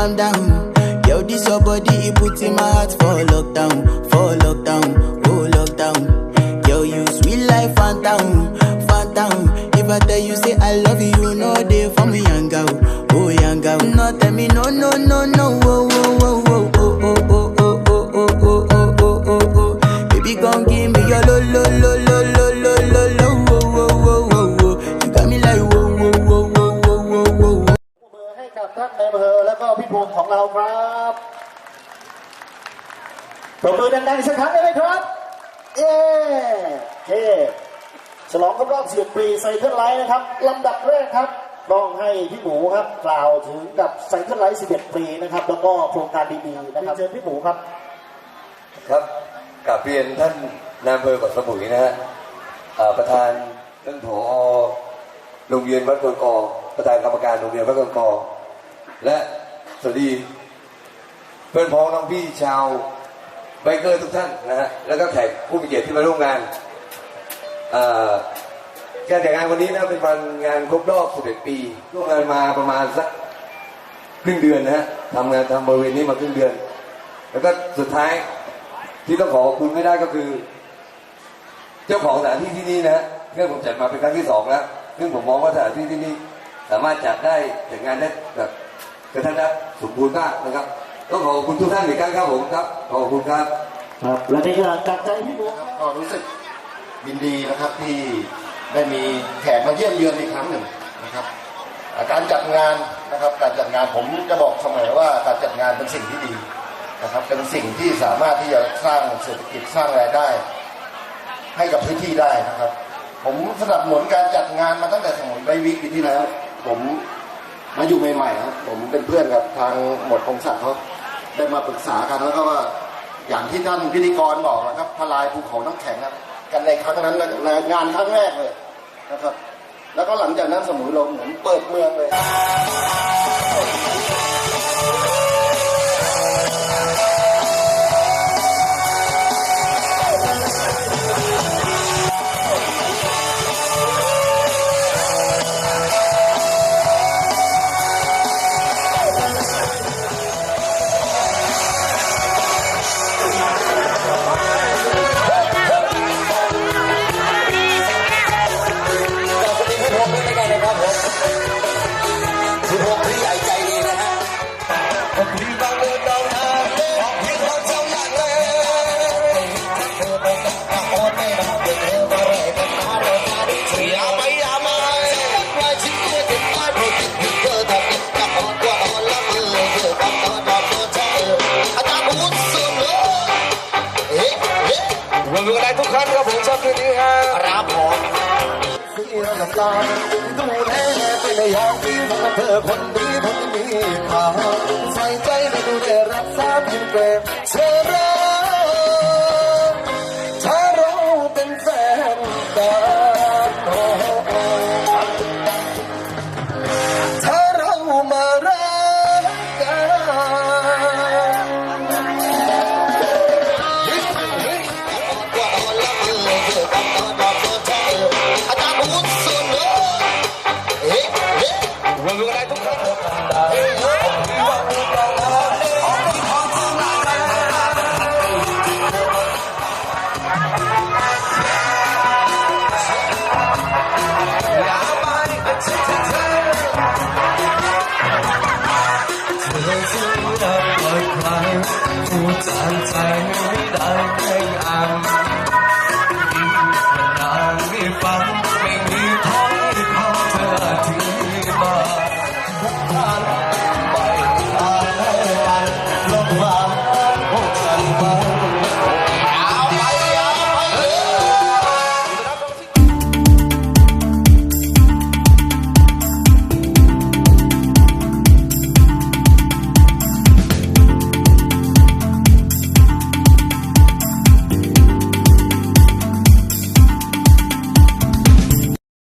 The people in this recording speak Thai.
Calm down. Yo, this your body, it put in my heart for lockdown, for lockdown, oh lockdown. Yo, you sweet life, phantom, phantom. If I tell you say I love you, know they for me, young girl, oh young girl. No, tell me no, no, no, no, oh, อแล้วก็พี่พงศ์ของเราครับปรบมือดังๆอีกสักครั้งได้ไหมครับ เย้โอเคฉลองครบรอบ10ปีไซเคิลไลท์นะครับลำดับแรกครับต้องให้พี่หมูครับกล่าวถึงกับไซเคิลไลท์11 ปีนะครับ แล้วก็โครงการดีๆนะครับเชิญพี่หมูครับ ครับกราบเรียนท่านนายอำเภอเกาะสมุยนะฮะอ่าประธานท่านผอโรงเรียนวัดกกอประธานกรรมการโรงเรียนวัดกกอและ สวัสดีเพื่อนพ้องน้องพี่ชาวไบเกอร์ทุกท่านนะฮะแล้วก็แขกผู้มีเกียรติที่มาร่วมงานอ่าการจัดงานวันนี้นะเป็นวันงานครบรอบ11ปีร่วมงานมาประมาณสักครึ่งเดือนนะฮะทำงานทำบริเวณนี้มาครึ่งเดือน แล้วก็สุดท้ายที่ต้องขอขอบคุณไม่ได้ก็คือ เจ้าของสถานที่ที่นี่นะฮะเพื่อนผมจัดมาเป็นครั้งที่สองแล้วซึ่งผมมองว่าสถานที่ที่นี่สามารถจัดได้จัดงานได้แบบ กระทันรัดสมบูรณ์มากนะครับ ต้องขอขอบคุณทุกท่านอีกครั้งครับผมครับ ขอบคุณครับ ครับ และนี่ก็จากใจพี่หมูนะครับก็รู้สึกยินดีนะครับที่ได้มีแขกมาเยี่ยมเยือนอีกครั้งหนึ่งนะครับอ่าการจัดงานนะครับการจัดงานผมจะบอกเสมอว่าการจัดงานเป็นสิ่งที่ดีนะครับเป็นสิ่งที่สามารถที่จะสร้างเศรษฐกิจสร้างรายได้ ให้กับพื้นที่ได้นะครับ ผมสนับสนุนการจัดงานมาตั้งแต่สมัยใบวิกปีที่แล้ว ผม มาอยู่ใหม่ๆครับผมเป็นเพื่อนกับทางหมดองศักดิ์เขาได้มาปรึกษากันแล้วก็ว่าอย่างที่ท่านพิธีกรบอกนะครับทลายภูเขาน้ำแข็งครับกันในครั้งนั้นในงานครั้งแรกเลยนะครับ แล้วก็หลังจากนั้นสมุยลมเหมือนเปิดเมืองเลย กันได้ทุกท่านครับผมชอบคืนนี้ฮะรับผมเสียน้ำตาดูแลเป็นอย่างที่มันเธอคนดีคนมีค่าใส่ใจในดูแลรักษาเพียงเกรง ดจานใจไม่ได้แค่อ่าน